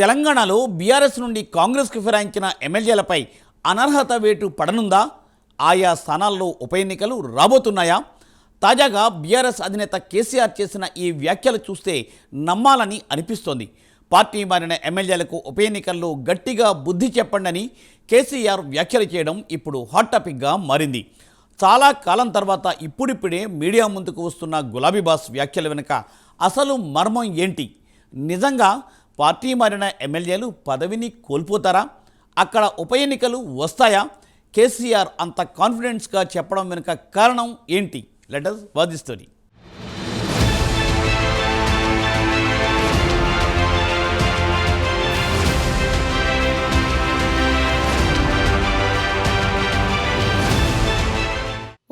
తెలంగాణలో బీఆర్ఎస్ నుండి కాంగ్రెస్కు ఫిరాయించిన ఎమ్మెల్యేలపై అనర్హత వేటు పడనుందా? ఆయా స్థానాల్లో ఉప ఎన్నికలు రాబోతున్నాయా? తాజాగా బీఆర్ఎస్ అధినేత కేసీఆర్ చేసిన ఈ వ్యాఖ్యలు చూస్తే నమ్మాలని అనిపిస్తోంది. పార్టీ మారిన ఎమ్మెల్యేలకు ఉప ఎన్నికల్లో గట్టిగా బుద్ధి చెప్పండని కేసీఆర్ వ్యాఖ్యలు చేయడం ఇప్పుడు హాట్ టాపిక్గా మారింది. చాలా కాలం తర్వాత ఇప్పుడిప్పుడే మీడియా ముందుకు వస్తున్న గులాబీ బాస్ వ్యాఖ్యల వెనుక అసలు మర్మం ఏంటి? నిజంగా పార్టీ మారిన ఎమ్మెల్యేలు పదవిని కోల్పోతారా? అక్కడ ఉప ఎన్నికలు వస్తాయా? కేసీఆర్ అంత కాన్ఫిడెన్స్గా చెప్పడం వెనుక కారణం ఏంటి? లెటర్స్ వాదిస్తుంది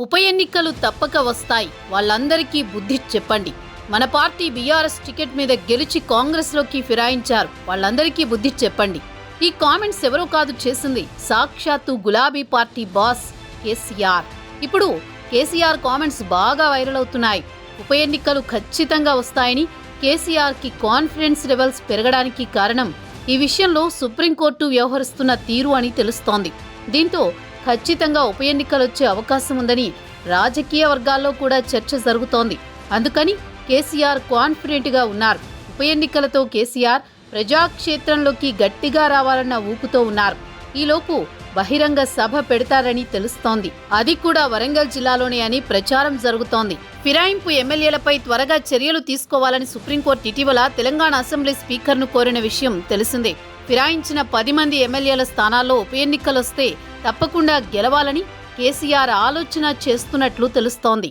ఉప ఎన్నికలు తప్పక వస్తాయి. వాళ్ళందరికీ బుద్ధి చెప్పండి. మన పార్టీ బీఆర్ఎస్ టికెట్ మీద గెలిచి కాంగ్రెస్లోకి ఫిరాయించారు. వాళ్ళందరికీ బుద్ధి చెప్పండి. ఈ కామెంట్స్ ఎవరో కాదు చేసింది సాక్షాత్తు గులాబీ పార్టీ బాస్ కేసీఆర్. ఇప్పుడు కేసీఆర్ కామెంట్స్ బాగా వైరల్ అవుతున్నాయి. ఉప ఎన్నికలు ఖచ్చితంగా వస్తాయని కేసీఆర్కి కాన్ఫిడెన్స్ లెవెల్స్ పెరగడానికి కారణం ఈ విషయంలో సుప్రీంకోర్టు వ్యవహరిస్తున్న తీరు అని తెలుస్తోంది. దీంతో ఖచ్చితంగా ఉప ఎన్నికలొచ్చే అవకాశం ఉందని రాజకీయ వర్గాల్లో కూడా చర్చ జరుగుతోంది. అందుకని కేసీఆర్ కాన్ఫిడెంట్గా ఉన్నారు. ఉప ఎన్నికలతో కేసీఆర్ ప్రజాక్షేత్రంలోకి గట్టిగా రావాలన్న ఊపుతో ఉన్నారు. ఈలోపు బహిరంగ సభ పెడతారని తెలుస్తోంది. అది కూడా వరంగల్ జిల్లాలోనే అని ప్రచారం జరుగుతోంది. ఫిరాయింపు ఎమ్మెల్యేలపై త్వరగా చర్యలు తీసుకోవాలని సుప్రీంకోర్టు ఇటీవల తెలంగాణ అసెంబ్లీ స్పీకర్ను కోరిన విషయం తెలిసిందే. ఫిరాయించిన పది మంది ఎమ్మెల్యేల స్థానాల్లో ఉప ఎన్నికలొస్తే తప్పకుండా గెలవాలని కేసీఆర్ ఆలోచన చేస్తున్నట్లు తెలుస్తోంది.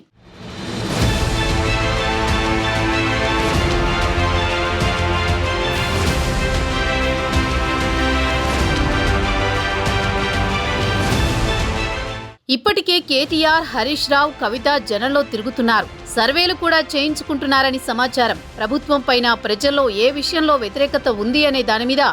ఇప్పటికే కేటీఆర్ హరీష్ రావు కవిత జనంలో తిరుగుతున్నారు. సర్వేలు కూడా చేయించుకుంటున్నారని సమాచారం. ప్రభుత్వం పైన ప్రజల్లో ఏ విషయంలో వ్యతిరేకత ఉంది అనే దాని మీద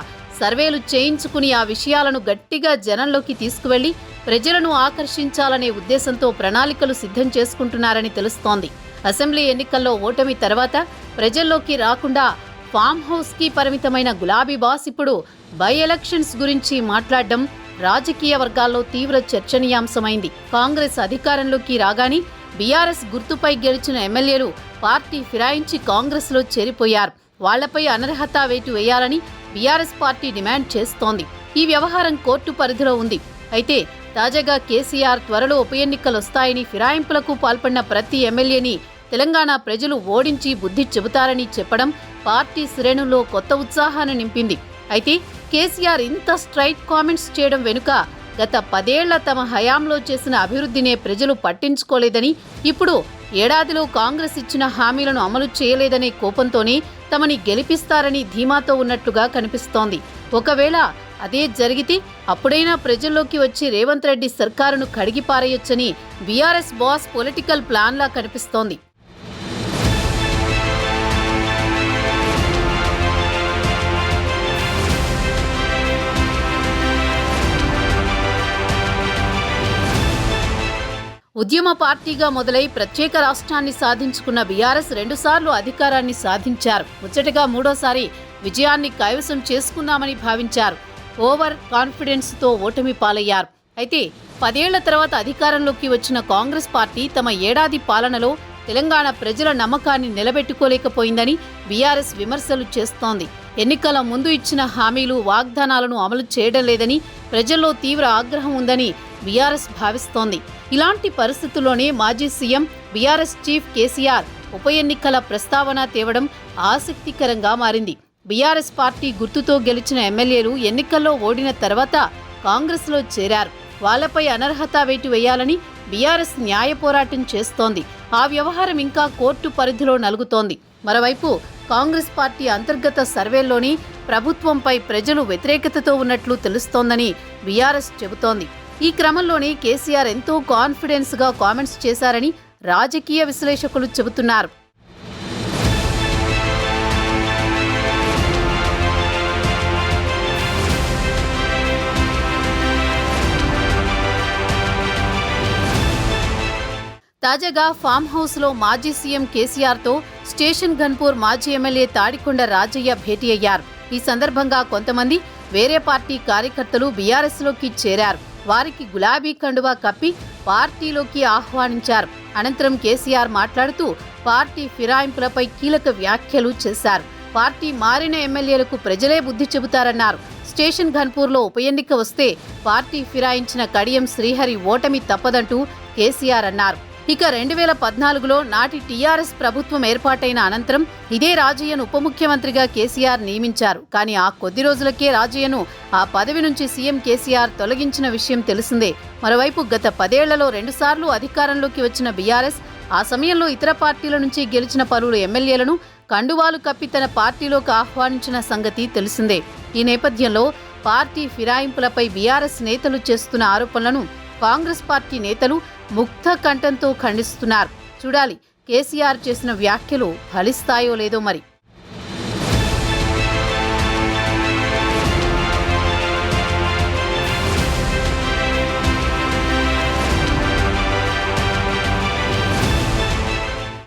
సర్వేలు చేయించుకుని ఆ విషయాలను గట్టిగా జనంలోకి తీసుకువెళ్ళి ప్రజలను ఆకర్షించాలనే ఉద్దేశంతో ప్రణాళికలు సిద్ధం చేసుకుంటున్నారని తెలుస్తోంది. అసెంబ్లీ ఎన్నికల్లో ఓటమి తర్వాత ప్రజల్లోకి రాకుండా ఫామ్ హౌస్కి పరిమితమైన గులాబీ బాస్ ఇప్పుడు బై ఎలక్షన్స్ గురించి మాట్లాడడం రాజకీయ వర్గాల్లో తీవ్ర చర్చనీయాంశమైంది. కాంగ్రెస్ అధికారంలోకి రాగానే బీఆర్ఎస్ గుర్తుపై గెలిచిన ఎమ్మెల్యేలు పార్టీ ఫిరాయించి కాంగ్రెస్లో చేరిపోయారు. వాళ్ళపై అనర్హత వేటు వేయాలని బీఆర్ఎస్ పార్టీ డిమాండ్ చేస్తోంది. ఈ వ్యవహారం కోర్టు పరిధిలో ఉంది. అయితే తాజాగా కేసీఆర్ త్వరలో ఉప ఎన్నికలొస్తాయని ఫిరాయింపులకు పాల్పడిన ప్రతి ఎమ్మెల్యేని తెలంగాణ ప్రజలు ఓడించి బుద్ధి చెబుతారని చెప్పడం పార్టీ శ్రేణుల్లో కొత్త ఉత్సాహాన్ని నింపింది. అయితే కేసీఆర్ ఇంత స్ట్రైట్ కామెంట్స్ చేయడం వెనుక గత పదేళ్ళ తమ హయాంలో చేసిన అభివృద్ధినే ప్రజలు పట్టించుకోలేదని ఇప్పుడు ఏడాదిలో కాంగ్రెస్ ఇచ్చిన హామీలను అమలు చేయలేదనే కోపంతోనే తమని గెలిపిస్తారని ధీమాతో ఉన్నట్లుగా కనిపిస్తోంది. ఒకవేళ అదే జరిగితే అప్పుడైనా ప్రజల్లోకి వచ్చి రేవంత్ రెడ్డి సర్కారును కడిగిపారేయొచ్చని బీఆర్ఎస్ బాస్ పొలిటికల్ ప్లాన్లా కనిపిస్తోంది. ఉద్యమ పార్టీగా మొదలై ప్రత్యేక రాష్ట్రాన్ని సాధించుకున్న బీఆర్ఎస్ రెండుసార్లు అధికారాన్ని సాధించారు. ముచ్చటగా మూడోసారి విజయాన్ని కైవసం చేసుకున్నామని భావించారు. ఓవర్ కాన్ఫిడెన్స్తో ఓటమి పాలయ్యారు. అయితే పదేళ్ళ తర్వాత అధికారంలోకి వచ్చిన కాంగ్రెస్ పార్టీ తమ ఏడాది పాలనలో తెలంగాణ ప్రజల నమ్మకాన్ని నిలబెట్టుకోలేకపోయిందని బీఆర్ఎస్ విమర్శలు చేస్తోంది. ఎన్నికల ముందు ఇచ్చిన హామీలు వాగ్దానాలను అమలు చేయడం లేదని ప్రజల్లో తీవ్ర ఆగ్రహం ఉందని బీఆర్ఎస్ భావిస్తోంది. ఇలాంటి పరిస్థితుల్లోనే మాజీ సీఎం బీఆర్ఎస్ చీఫ్ కేసీఆర్ ఉప ఎన్నికల ప్రస్తావన తేవడం ఆసక్తికరంగా మారింది. బీఆర్ఎస్ పార్టీ గుర్తుతో గెలిచిన ఎమ్మెల్యేలు ఎన్నికల్లో ఓడిన తర్వాత కాంగ్రెస్లో చేరారు. వాళ్ళపై అనర్హత వేటు వేయాలని బీఆర్ఎస్ న్యాయ పోరాటం చేస్తోంది. ఆ వ్యవహారం ఇంకా కోర్టు పరిధిలో నలుగుతోంది. మరోవైపు కాంగ్రెస్ పార్టీ అంతర్గత సర్వేల్లోని ప్రభుత్వంపై ప్రజలు వ్యతిరేకతతో ఉన్నట్లు తెలుస్తోందని బీఆర్ఎస్ చెబుతోంది. ఈ క్రమంలోనే కేసీఆర్ ఎంతో కాన్ఫిడెన్స్గా కామెంట్స్ చేశారని రాజకీయ విశ్లేషకులు చెబుతున్నారు. తాజాగా ఫామ్ హౌస్లో మాజీ సీఎం కేసీఆర్తో స్టేషన్ ఘన్పూర్ మాజీ ఎమ్మెల్యే తాడికొండ రాజయ్య భేటీ అయ్యారు. ఈ సందర్భంగా కొంతమంది వేరే పార్టీ కార్యకర్తలు బీఆర్ఎస్లోకి చేరారు. వారికి గులాబీ కండువా కప్పి పార్టీలోకి ఆహ్వానించారు. అనంతరం కేసీఆర్ మాట్లాడుతూ పార్టీ ఫిరాయింపులపై కీలక వ్యాఖ్యలు చేశారు. పార్టీ మారిన ఎమ్మెల్యేలకు ప్రజలే బుద్ధి చెబుతారన్నారు. స్టేషన్ ఘన్పూర్లో ఉప ఎన్నిక వస్తే పార్టీ ఫిరాయించిన కడియం శ్రీహరి ఓటమి తప్పదంటూ కేసీఆర్ అన్నారు. ఇక రెండు వేల పద్నాలుగులో నాటి టీఆర్ఎస్ ప్రభుత్వం ఏర్పాటైన అనంతరం ఇదే రాజయ్యను ఉప ముఖ్యమంత్రిగా కేసీఆర్ నియమించారు. కానీ ఆ కొద్ది రోజులకే రాజయ్యను ఆ పదవి నుంచి సీఎం కేసీఆర్ తొలగించిన విషయం తెలిసిందే. మరోవైపు గత పదేళ్ళలో రెండుసార్లు అధికారంలోకి వచ్చిన బీఆర్ఎస్ ఆ సమయంలో ఇతర పార్టీల నుంచి గెలిచిన పలువురు ఎమ్మెల్యేలను కండువాలు కప్పి తన పార్టీలోకి ఆహ్వానించిన సంగతి తెలిసిందే. ఈ నేపథ్యంలో పార్టీ ఫిరాయింపులపై బీఆర్ఎస్ నేతలు చేస్తున్న ఆరోపణలను కాంగ్రెస్ పార్టీ నేతలు ముక్త కంఠంతో ఖండిస్తున్నారు. చూడాలి కేసీఆర్ చేసిన వ్యాఖ్యలు ఫలిస్తాయో లేదో మరి.